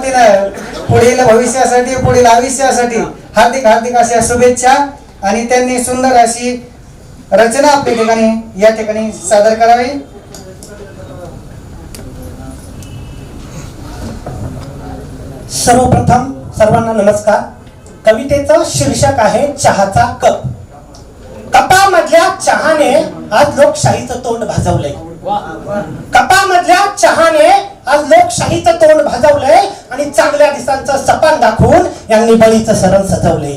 वतीनं पुढील भविष्यासाठी पुढील आयुष्यासाठी हार्दिक हार्दिक अशा शुभेच्छा आणि त्यांनी सुंदर अशी रचना आपल्या ठिकाणी या ठिकाणी सादर करावी. सर्वप्रथम सर्वांना नमस्कार. कवितेचं शीर्षक आहे चहाचा कप. कपामधल्या चहाने आज लोकशाहीचं तोंड भाजवलंय. कपामधल्या चहाने आज लोकशाहीचं तोंड भाजवलंय. आणि चांगल्या दिसांचं सपान दाखवून यांनी बळीचं सरण सजवले.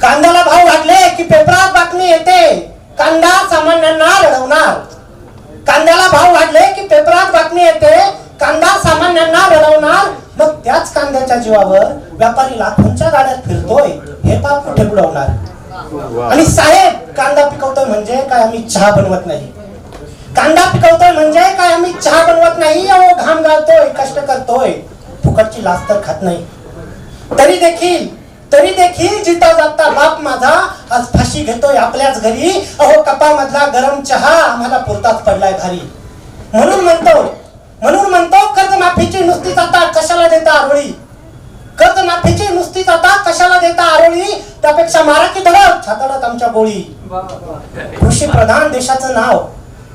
कांद्याला भाव वाढले की पेपरात बातमी येते. कांदा सामान्यांना रडवणार. कांद्याला भाव वाढले की पेपरात बातमी येते. कांदा सामान्यांना रडवणार. मग त्याच कांद्याच्या जीवावर व्यापारी लाखोंच्या गाड्यात फिरतोय. हे पाप कुठे बुडवणार? आणि साहेब कांदा पिकवतोय म्हणजे काय? आम्ही चहा बनवत नाही. कांदा पिकवतोय म्हणजे काय? आम्ही चहा बनवत नाही अहो घाम घालतोय कष्ट करतोय. फुकटची लाच तर खात नाही. तरी देखील तरी देखील जिता जागता बाप माझा. आज फाशी घेतोय आपल्याच घरी. अहो कपामधला गरम चहा आम्हाला पुरताच पडलाय घरी. म्हणून म्हणतो म्हणून म्हणतो कर्जमाफीची नुसतीच आता कशाला देता आरोळी? कर्जमाफीची नुसतीच आता कशाला देता आरोळी? त्यापेक्षा मारा की धडक छातडत आमच्या गोळी. कृषी प्रधान देशाचं नाव.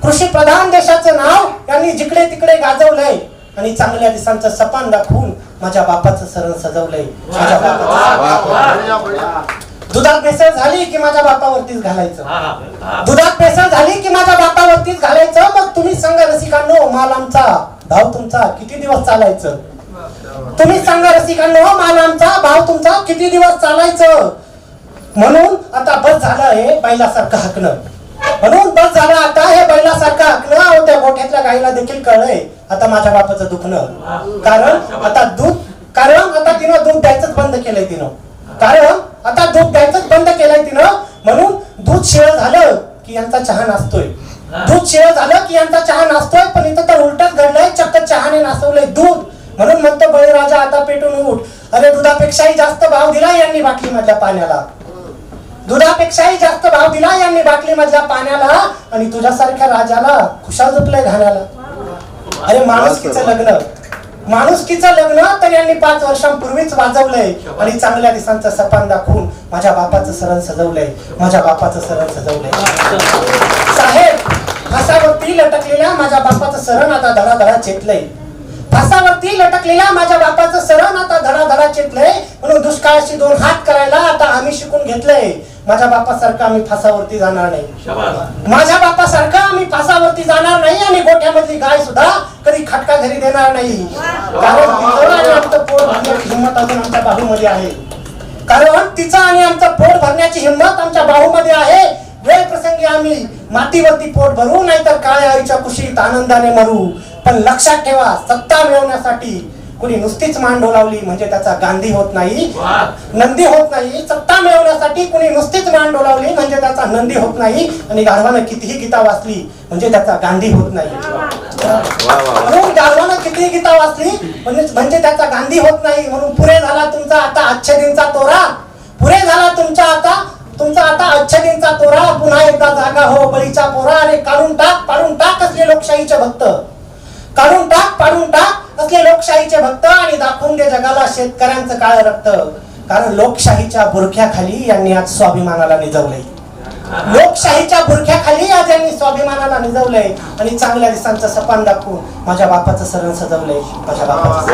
कृषी प्रधान देशाचं नाव यांनी जिकडे तिकडे गाजवलंय. आणि चांगल्या दिसांचं सपान दाखवून माझ्या बापाचं सरण सजवलंय. माझ्या बापाचं दुधात भेसळ झाली की माझ्या बापावरतीच घालायचं? दुधात भेसळ झाली की माझ्या बापावरतीच घालायचं? मग तुम्ही सांगा रसिकांनो माल आमचा भाव तुमचा किती दिवस चालायचं? तुम्ही सांगा रसिकांनो माल आमचा भाव तुमचा किती दिवस चालायचं? म्हणून आता बस झालं हे बैलासारखं हाकणं. म्हणून बस झालं आता हे बैलासारखं आकलं अहो त्या गोठ्यातल्या गाईला देखील कळलंय. आता माझ्या बापाचं दुखणं. कारण आता दूध कारण आता तिनं दूध द्यायचंच बंद केलंय तिनं. कारण आता दूध द्यायचंच बंद केलंय तिनं. म्हणून दूध शिळ झालं की यांचा चहा नाचतोय दूध शिळ झालं की यांचा चहा नाचतोय पण इथं तर उलटच घडलंय. चक्क चहाने नाचवलंय दूध. म्हणून म्हणतो बळीराजा आता पेटून उठ. अरे दुधापेक्षाही जास्त भाव दिला यांनी बाटली माझ्या पाण्याला. दुधापेक्षाही जास्त भाव दिला यांनी बाटली मधल्या पाण्याला आणि तुझ्यासारख्या राजाला खुशाल झोपलंय घाण्याला अरे माणुसकीचं लग्न. माणुसकीचं लग्न तर यांनी पाच वर्षांपूर्वीच वाजवलंय आणि चांगल्या दिसांचं सपान दाखवून माझ्या बापाचं सरण सजवलंय. माझ्या बापाचं सरण सजवलंय. साहेब फासावरती लटकलेल्या माझ्या बापाचं सरण आता धडाधडा चेतलंय. फासावरती लटकलेल्या माझ्या बापाचं सरण आता धडाधडा चेतलंय. म्हणून दुष्काळाशी दोन हात करायला आता आम्ही शिकून घेतलंय. माझ्या बापासारखं आम्ही फासावरती जाणार नाही. माझ्या बापासारखं आम्ही फासावरती जाणार नाही आणि गोठ्यामधली गाय सुद्धा कधी खटका घरी देणार नाही. कारण तिचं आणि आमचं पोट भरण्याची हिंमत अजून आमच्या बाहूमध्ये आहे. कारण तिचं आणि आमचं पोट भरण्याची हिंमत आमच्या बाहूमध्ये आहे. वेळ प्रसंगी आम्ही मातीवरती पोट भरू नाहीतर काळ्या आईच्या कुशीत आनंदाने मरू. पण लक्षात ठेवा सत्ता मिळवण्यासाठी कुणी नुसतीच मान डोलावली म्हणजे त्याचा गांधी होत नाही. नंदी होत नाही. सत्ता मिळवण्यासाठी कुणी नुसतीच मान डोलावली म्हणजे त्याचा नंदी होत नाही. आणि गाढवानं कितीही गीता वाचली म्हणजे त्याचा गांधी होत नाही. म्हणून गाढवानं कितीही गीता वाचली म्हणजे म्हणजे त्याचा गांधी होत नाही. म्हणून पुरे झाला तुमचा आता अच्छेदींचा तोरा. पुरे झाला तुमचा आता तुमचा आता अच्छेदींचा तोरा. पुन्हा एकदा जागा हो बळीचा पोरा अरे काढून टाक पाडून टाक असले लोकशाहीचे भक्त. असले लोकशाहीचे भक्त आणि दाखवून दे जगाला शेतकऱ्यांचं काळ रक्त. कारण लोकशाहीच्या बुरख्याखाली यांनी आज स्वाभिमानाला निजवलंय. लोकशाहीच्या बुरख्याखाली आज यांनी स्वाभिमानाला निजवलंय. आणि चांगल्या दिसांचं सपान दाखवून माझ्या बापाचं सरण सजवलंय. माझ्या बापाचं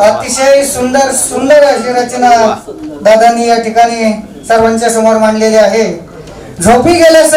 अतिशय सुंदर सुंदर अशी रचना दादांनी या ठिकाणी सर्वांच्या समोर मांडलेली आहे. झोपी गेल्या सर